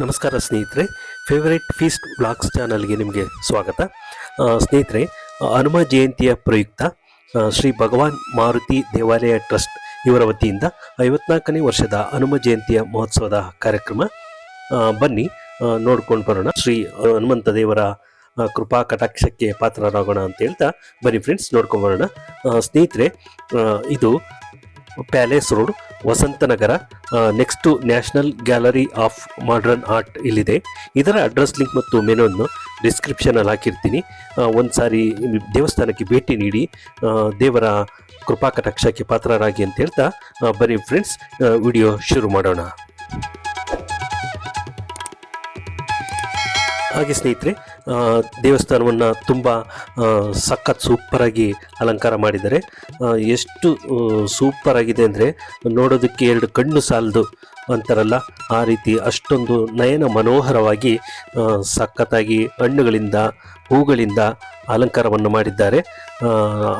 ನಮಸ್ಕಾರ ಸ್ನೇಹಿತರೆ favourite feast blogs ಚಾನಲ್ಗೆ ನಿಮಗೆ ಸ್ವಾಗತ. ಸ್ನೇಹಿತರೆ, ಹನುಮ ಜಯಂತಿಯ ಪ್ರಯುಕ್ತ ಶ್ರೀ ಭಗವಾನ್ ಮಾರುತಿ ದೇವಾಲಯ ಟ್ರಸ್ಟ್ ಇವರ ವತಿಯಿಂದ ಐವತ್ನಾಲ್ಕನೇ ವರ್ಷದ ಹನುಮ ಜಯಂತಿಯ ಮಹೋತ್ಸವದ ಕಾರ್ಯಕ್ರಮ ಬನ್ನಿ ನೋಡ್ಕೊಂಡು ಬರೋಣ. ಶ್ರೀ ಹನುಮಂತ ದೇವರ ಕೃಪಾ ಕಟಾಕ್ಷಕ್ಕೆ ಪಾತ್ರರಾಗೋಣ ಅಂತ ಹೇಳ್ತಾ ಬನ್ನಿ ಫ್ರೆಂಡ್ಸ್ ನೋಡ್ಕೊಂಡು ಬರೋಣ. ಸ್ನೇಹಿತರೆ ಇದು palace road Vasanthnagar next national gallery of modern art ಇಲ್ಲಿದೆ. ಇದರ ಅಡ್ರೆಸ್ ಲಿಂಕ್ ಮತ್ತು ಮೆನುವನ್ನು ಡಿಸ್ಕ್ರಿಪ್ಷನಲ್ಲಿ ಹಾಕಿರ್ತೀನಿ. ಒಂದು ಸಾರಿ ದೇವಸ್ಥಾನಕ್ಕೆ ಭೇಟಿ ನೀಡಿ ದೇವರ ಕೃಪಾ ಕಟಾಕ್ಷಕ್ಕೆ ಪಾತ್ರರಾಗಿ ಅಂತ ಹೇಳ್ತಾ ಬರೀ ಫ್ರೆಂಡ್ಸ್ ವಿಡಿಯೋ ಶುರು ಮಾಡೋಣ. ಹಾಗೆ ಸ್ನೇಹಿತರೆ ದೇವಸ್ಥಾನವನ್ನು ತುಂಬ ಸಖತ್ ಸೂಪರಾಗಿ ಅಲಂಕಾರ ಮಾಡಿದ್ದಾರೆ. ಎಷ್ಟು ಸೂಪರಾಗಿದೆ ಅಂದರೆ ನೋಡೋದಕ್ಕೆ ಎರಡು ಕಣ್ಣು ಸಾಲದು ಅಂತಾರಲ್ಲ, ಆ ರೀತಿ ಅಷ್ಟೊಂದು ನಯನ ಮನೋಹರವಾಗಿ ಸಖತ್ತಾಗಿ ಹಣ್ಣುಗಳಿಂದ, ಹೂಗಳಿಂದ ಅಲಂಕಾರವನ್ನು ಮಾಡಿದ್ದಾರೆ.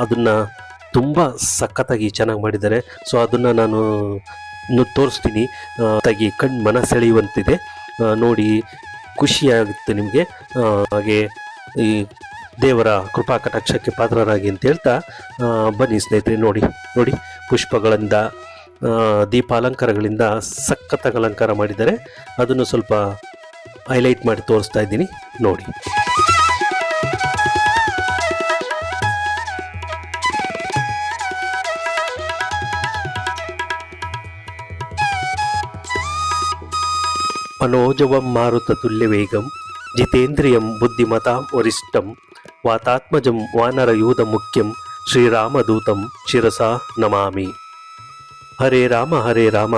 ಅದನ್ನು ತುಂಬ ಸಖತ್ತಾಗಿ ಚೆನ್ನಾಗಿ ಮಾಡಿದ್ದಾರೆ. ಸೊ ಅದನ್ನು ನಾನು ತೋರಿಸ್ತೀನಿ. ತಾಗಿ ಕಣ್ಣು ಮನ ಸೆಳೆಯುವಂತಿದೆ. ನೋಡಿ ಖುಷಿಯಾಗುತ್ತೆ ನಿಮಗೆ. ಹಾಗೆ ಈ ದೇವರ ಕೃಪಾ ಕಟಾಕ್ಷಕ್ಕೆ ಪಾತ್ರರಾಗಿ ಅಂತ ಹೇಳ್ತಾ ಬನ್ನಿ ಸ್ನೇಹಿತರೆ, ನೋಡಿ ನೋಡಿ, ಪುಷ್ಪಗಳಿಂದ ದೀಪಾಲಂಕಾರಗಳಿಂದ ಅಲಂಕಾರ ಮಾಡಿದ್ದಾರೆ. ಅದನ್ನು ಸ್ವಲ್ಪ ಹೈಲೈಟ್ ಮಾಡಿ ತೋರಿಸ್ತಾ ಇದ್ದೀನಿ. ನೋಡಿ. మనోజవం మారుతతుల్యవేగం జితేంద్రియం బుద్ధిమతాం వరిష్టం వాతాత్మజం వానరయూధ ముఖ్యం శ్రీరామదూతం శిరసా నమామి. హరే రామ హరే రామ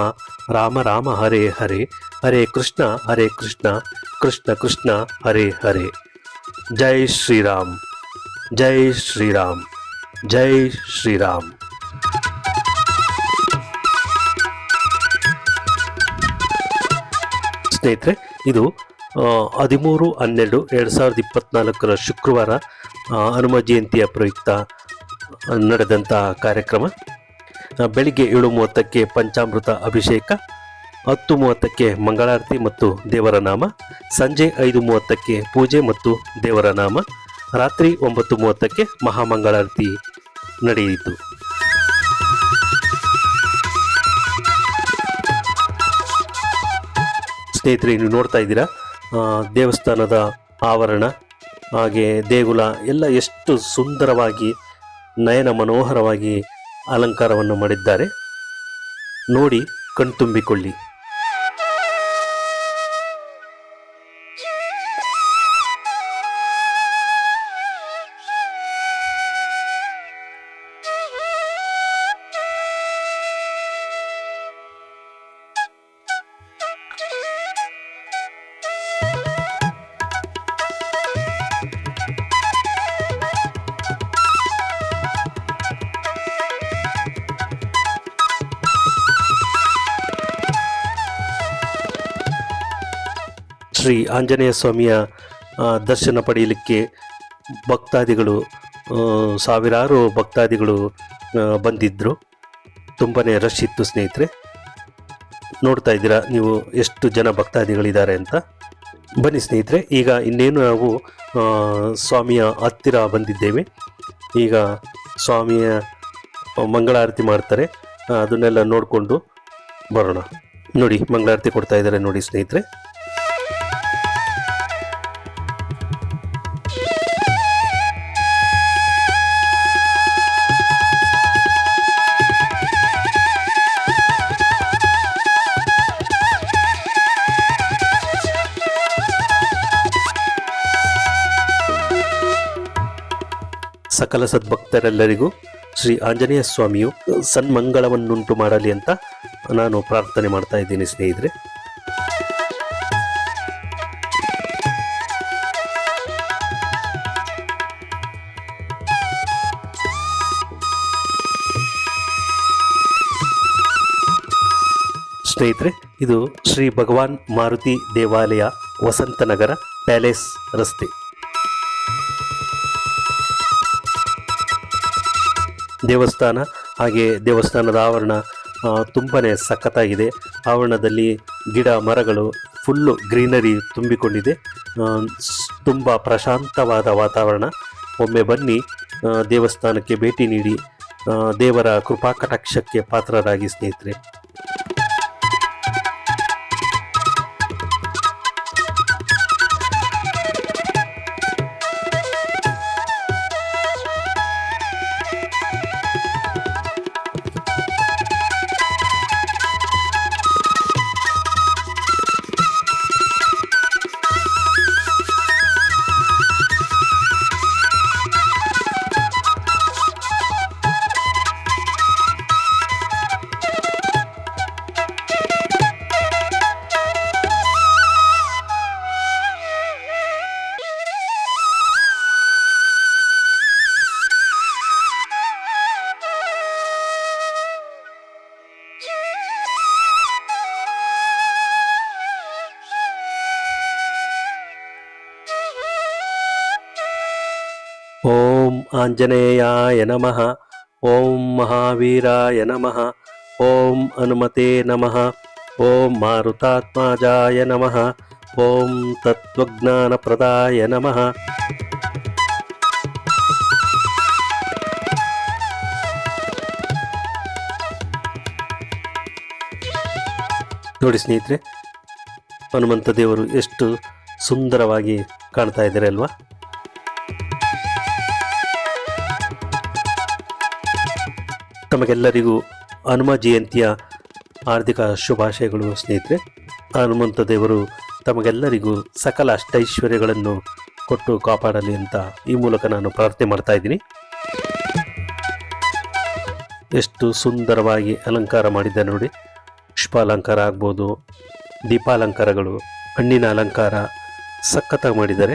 రామ రామ హరే హరే హరే కృష్ణ హరే కృష్ణ కృష్ణ కృష్ణ హరే హరే. జై శ్రీరామ్ జై శ్రీరామ్ జై శ్రీరామ్. ಸ್ನೇಹಿತರೆ, ಇದು ಹದಿಮೂರು, ಹನ್ನೆರಡು, ಎರಡು ಸಾವಿರದ ಇಪ್ಪತ್ನಾಲ್ಕರ ಶುಕ್ರವಾರ ಹನುಮ ಜಯಂತಿಯ ಪ್ರಯುಕ್ತ ನಡೆದಂತಹ ಕಾರ್ಯಕ್ರಮ. ಬೆಳಿಗ್ಗೆ ಏಳು ಮೂವತ್ತಕ್ಕೆ ಪಂಚಾಮೃತ ಅಭಿಷೇಕ ಹತ್ತು ಮೂವತ್ತಕ್ಕೆ ಮಂಗಳಾರತಿ ಮತ್ತು ದೇವರ ನಾಮ, ಸಂಜೆ ಐದು ಮೂವತ್ತಕ್ಕೆ ಪೂಜೆ ಮತ್ತು ದೇವರ ನಾಮ, ರಾತ್ರಿ ಒಂಬತ್ತು ಮೂವತ್ತಕ್ಕೆ ಮಹಾಮಂಗಳಾರತಿ ನಡೆಯಿತು. ಸ್ನೇಹಿತರೆ, ನೀವು ನೋಡ್ತಾ ಇದ್ದೀರಾ? ದೇವಸ್ಥಾನದ ಆವರಣ, ಹಾಗೆ ದೇಗುಲ, ಎಲ್ಲ ಎಷ್ಟು ಸುಂದರವಾಗಿ, ನಯನ ಮನೋಹರವಾಗಿ ಅಲಂಕಾರವನ್ನು ಮಾಡಿದ್ದಾರೆ. ನೋಡಿ, ಕಣ್ತುಂಬಿಕೊಳ್ಳಿ. ಶ್ರೀ ಆಂಜನೇಯ ಸ್ವಾಮಿಯ ದರ್ಶನ ಪಡೆಯಲಿಕ್ಕೆ ಭಕ್ತಾದಿಗಳು ಸಾವಿರಾರು ಭಕ್ತಾದಿಗಳು ಬಂದಿದ್ದರು ತುಂಬಾ ರಶ್ ಇತ್ತು ಸ್ನೇಹಿತರೆ. ನೋಡ್ತಾ ಇದ್ದೀರಾ ನೀವು ಎಷ್ಟು ಜನ ಭಕ್ತಾದಿಗಳಿದ್ದಾರೆ ಅಂತ. ಬನ್ನಿ ಸ್ನೇಹಿತರೆ, ಈಗ ಇನ್ನೇನು ನಾವು ಸ್ವಾಮಿಯ ಹತ್ತಿರ ಬಂದಿದ್ದೇವೆ. ಈಗ ಸ್ವಾಮಿಯ ಮಂಗಳಾರತಿ ಮಾಡ್ತಾರೆ. ಅದನ್ನೆಲ್ಲ ನೋಡಿಕೊಂಡು ಬರೋಣ. ನೋಡಿ, ಮಂಗಳಾರತಿ ಕೊಡ್ತಾ ಇದ್ದಾರೆ ನೋಡಿ ಸ್ನೇಹಿತರೆ. ಸಕಲ ಸದ್ಭಕ್ತರೆಲ್ಲರಿಗೂ ಶ್ರೀ ಆಂಜನೇಯ ಸ್ವಾಮಿಯು ಸನ್ಮಂಗಳವನ್ನುಂಟು ಮಾಡಲಿ ಅಂತ ನಾನು ಪ್ರಾರ್ಥನೆ ಮಾಡ್ತಾ ಇದ್ದೀನಿ, ಸ್ನೇಹಿತರೆ. ಸ್ನೇಹಿತರೆ, ಇದು ಶ್ರೀ ಭಗವಾನ್ ಮಾರುತಿ ದೇವಾಲಯ ವಸಂತನಗರ ಪ್ಯಾಲೇಸ್ ರಸ್ತೆ. ದೇವಸ್ಥಾನ, ಹಾಗೆ ದೇವಸ್ಥಾನದ ಆವರಣ ತುಂಬಾ ಸಖತ್ತಾಗಿದೆ. ಆವರಣದಲ್ಲಿ ಗಿಡ, ಮರಗಳು ಫುಲ್ಲು ಗ್ರೀನರಿ ತುಂಬಿಕೊಂಡಿದೆ. ತುಂಬ ಪ್ರಶಾಂತವಾದ ವಾತಾವರಣ. ಒಮ್ಮೆ ಬನ್ನಿ ದೇವಸ್ಥಾನಕ್ಕೆ ಭೇಟಿ ನೀಡಿ ದೇವರ ಕೃಪಾ ಕಟಾಕ್ಷಕ್ಕೆ ಪಾತ್ರರಾಗಿ ಸ್ನೇಹಿತರೆ. ಓಂ ಆಂಜನೇಯಾಯ ನಮಃ. ಓಂ ಮಹಾವೀರಾಯ ನಮಃ. ಓಂ ಹನುಮತೆ ನಮಃ. ಓಂ ಮಾರುತಾತ್ಮಜಾಯ ನಮಃ. ಓಂ ತತ್ವಜ್ಞಾನಪ್ರದಾಯ ನಮಃ. ನೋಡಿ ಸ್ನೇಹಿತರೆ, ಹನುಮಂತ ದೇವರು ಎಷ್ಟು ಸುಂದರವಾಗಿ ಕಾಣ್ತಾ ಇದ್ದಾರೆ ಅಲ್ವಾ? ತಮಗೆಲ್ಲರಿಗೂ ಹನುಮ ಜಯಂತಿಯ ಹಾರ್ದಿಕ ಶುಭಾಶಯಗಳು ಸ್ನೇಹಿತರೆ. ಹನುಮಂತ ದೇವರು ತಮಗೆಲ್ಲರಿಗೂ ಸಕಲ ಅಷ್ಟೈಶ್ವರ್ಯಗಳನ್ನು ಕೊಟ್ಟು ಕಾಪಾಡಲಿ ಅಂತ ಈ ಮೂಲಕ ನಾನು ಪ್ರಾರ್ಥನೆ ಮಾಡ್ತಾ ಇದ್ದೀನಿ. ಎಷ್ಟು ಸುಂದರವಾಗಿ ಅಲಂಕಾರ ಮಾಡಿದ್ದೆ ನೋಡಿ. ಪುಷ್ಪಾಲಂಕಾರ ಆಗ್ಬೋದು, ದೀಪಾಲಂಕಾರಗಳು, ಹಣ್ಣಿನ ಅಲಂಕಾರ ಸಖತ್ತಾಗಿ ಮಾಡಿದ್ದಾರೆ.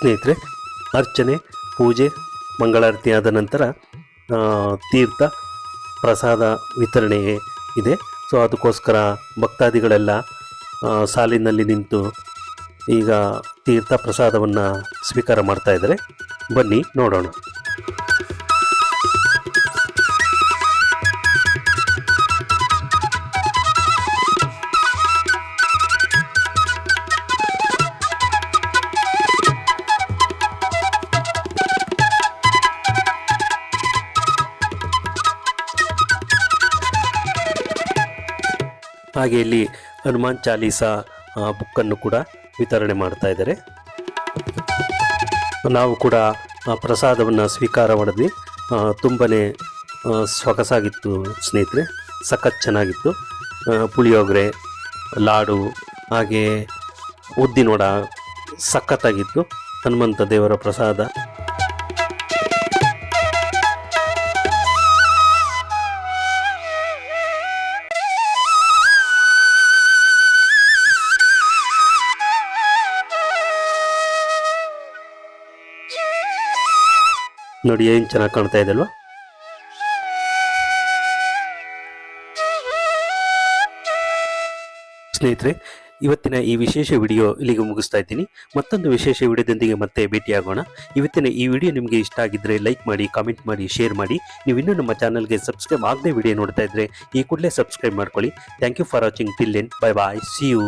ಸ್ನೇಹಿತರೆ, ಅರ್ಚನೆ, ಪೂಜೆ, ಮಂಗಳಾರತಿ ಆದ ನಂತರ ತೀರ್ಥ, ಪ್ರಸಾದ ವಿತರಣೆ ಇದೆ. ಸೊ ಅದಕ್ಕೋಸ್ಕರ ಭಕ್ತಾದಿಗಳೆಲ್ಲ ಸಾಲಿನಲ್ಲಿ ನಿಂತು ಈಗ ತೀರ್ಥ ಪ್ರಸಾದವನ್ನು ಸ್ವೀಕಾರ ಮಾಡ್ತಾ ಇದ್ದಾರೆ. ಬನ್ನಿ, ನೋಡೋಣ. ಹಾಗೆ ಇಲ್ಲಿ ಹನುಮಾನ್ ಚಾಲೀಸ ಬುಕ್ಕನ್ನು ಕೂಡ ವಿತರಣೆ ಮಾಡ್ತಾ ಇದ್ದಾರೆ. ನಾವು ಕೂಡ ಪ್ರಸಾದವನ್ನು ಸ್ವೀಕಾರ ಮಾಡಿದ್ವಿ. ತುಂಬಾ ಸೊಗಸಾಗಿತ್ತು ಸ್ನೇಹಿತರೆ, ಸಖತ್ ಚೆನ್ನಾಗಿತ್ತು. ಪುಳಿಯೋಗರೆ, ಲಾಡು ಹಾಗೆ ಉದ್ದಿನೋಡ ಸಖತ್ತಾಗಿತ್ತು. ಹನುಮಂತ ದೇವರ ಪ್ರಸಾದ. ನೋಡಿ ಏನು ಚೆನ್ನಾಗಿ ಕಾಣ್ತಾ ಇದೆ ಅಲ್ವಾ? ಸ್ನೇಹಿತರೆ, ಇವತ್ತಿನ ಈ ವಿಶೇಷ ವಿಡಿಯೋ ಇಲ್ಲಿಗೆ ಮುಗಿಸ್ತಾ ಇದ್ದೀನಿ. ಮತ್ತೊಂದು ವಿಶೇಷ ವಿಡಿಯೋದೊಂದಿಗೆ ಮತ್ತೆ ಭೇಟಿಯಾಗೋಣ. ಇವತ್ತಿನ ಈ ವಿಡಿಯೋ ನಿಮಗೆ ಇಷ್ಟ ಆಗಿದ್ರೆ ಲೈಕ್ ಮಾಡಿ, ಕಾಮೆಂಟ್ ಮಾಡಿ, ಶೇರ್ ಮಾಡಿ. ನೀವು ಇನ್ನೂ ನಮ್ಮ ಚಾನಲ್ಗೆ ಸಬ್ಸ್ಕ್ರೈಬ್ ಆಗದೆ ವಿಡಿಯೋ ನೋಡ್ತಾ ಇದ್ರೆ ಈ ಕೂಡಲೇ ಸಬ್ಸ್ಕ್ರೈಬ್ ಮಾಡ್ಕೊಳ್ಳಿ. Thank you for watching. Till then bye bye. See you